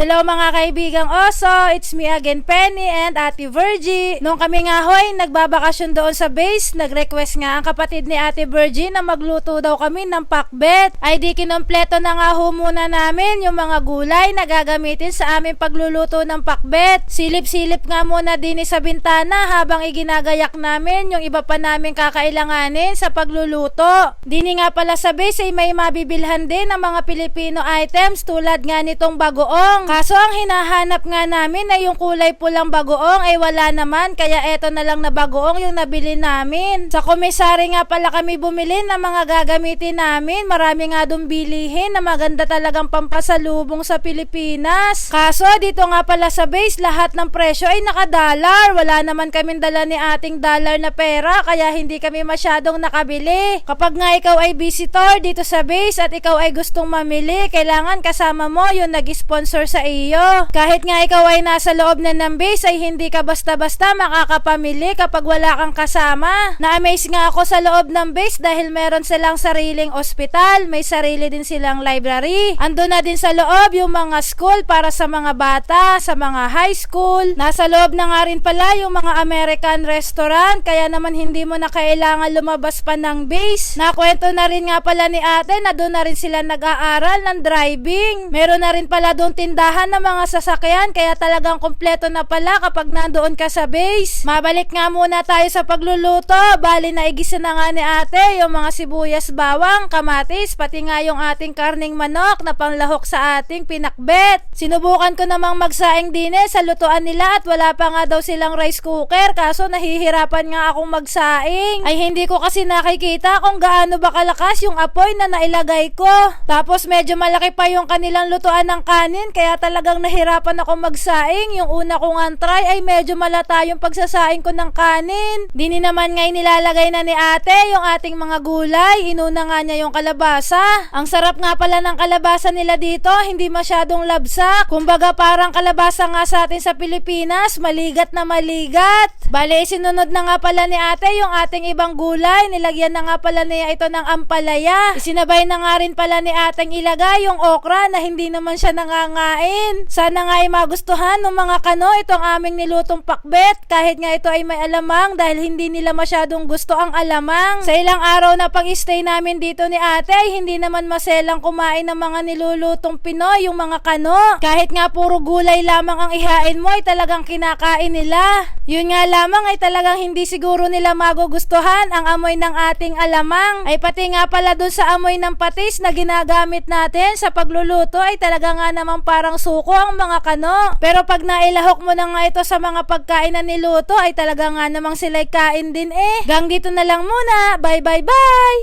Hello mga kaibigang oso, it's me again Penny and Ate Virgie. Nung kami nga hoy, nagbabakasyon doon sa base, nag-request nga ang kapatid ni Ate Virgie na magluto daw kami ng pakbet. Ay di kinompleto na nga ho muna namin yung mga gulay na gagamitin sa aming pagluluto ng pakbet. Silip-silip nga muna din sa bintana habang iginagayak namin yung iba pa namin kakailanganin sa pagluluto. Dini nga pala sa base ay may mabibilhan din ng mga Pilipino items tulad nga nitong bagoong. Kaso ang hinahanap nga namin na yung kulay pulang bagoong ay wala naman kaya eto na lang na bagoong yung nabili namin. Sa komisari nga pala kami bumili ng mga gagamitin namin. Marami nga doon bilihin na maganda talagang pampasalubong sa Pilipinas. Kaso dito nga pala sa base lahat ng presyo ay nakadalar. Wala naman kaming dala ni ating dollar na pera kaya hindi kami masyadong nakabili. Kapag nga ikaw ay visitor dito sa base at ikaw ay gustong mamili, kailangan kasama mo yung nag-sponsor sa iyo. Kahit nga ikaw ay nasa loob na ng base ay hindi ka basta-basta makakapamili kapag wala kang kasama. Na-amaze nga ako sa loob ng base dahil meron silang sariling ospital, may sarili din silang library. Ando na din sa loob yung mga school para sa mga bata, sa mga high school. Nasa loob na nga rin pala yung mga American restaurant kaya naman hindi mo na kailangan lumabas pa ng base. Nakwento na rin nga pala ni ate na doon na rin sila nag-aaral ng driving. Meron na rin pala doon tindahan ng mga sasakyan kaya talagang kompleto na pala kapag nandoon ka sa base. Mabalik nga muna tayo sa pagluluto. Bali na igisa na nga ni ate yung mga sibuyas, bawang, kamatis, pati nga yung ating karning manok na panglahok sa ating pinakbet. Sinubukan ko namang magsaing din eh sa lutuan nila at wala pa nga daw silang rice cooker kaso nahihirapan nga akong magsaing. Ay hindi ko kasi nakikita kung gaano ba kalakas yung apoy na nailagay ko. Tapos medyo malaki pa yung kanilang lutuan ng kanin kaya talagang nahirapan ako magsaing. Yung una kong try ay medyo malata yung pagsasaing ko ng kanin. Dini naman ngay nilalagay na ni ate yung ating mga gulay. Inuna nga niya yung kalabasa. Ang sarap nga pala ng kalabasa nila dito, hindi masyadong labsak. Kumbaga parang kalabasa nga sa atin sa Pilipinas, maligat na maligat. Bale, sinunod na nga pala ni ate yung ating ibang gulay. Nilagyan na nga pala niya ito ng ampalaya. Isinabay na nga rin pala ni ating ilagay yung okra na hindi naman siya nangangain. Sana nga ay magustuhan ng mga kano itong aming nilutong pakbet kahit nga ito ay may alamang dahil hindi nila masyadong gusto ang alamang. Sa ilang araw na pag-stay namin dito ni ate hindi naman maselang kumain ng mga nilulutong Pinoy yung mga kano. Kahit nga puro gulay lamang ang ihain mo ay talagang kinakain nila. Yun nga lamang ay talagang hindi siguro nila magugustuhan ang amoy ng ating alamang. Ay pati nga pala dun sa amoy ng patis na ginagamit natin sa pagluluto ay talaga nga naman parang suko ang mga kano. Pero pag nailahok mo na nga ito sa mga pagkain na niluto ay talaga nga namang sila'y kain din eh. Gang dito na lang muna. Bye bye bye!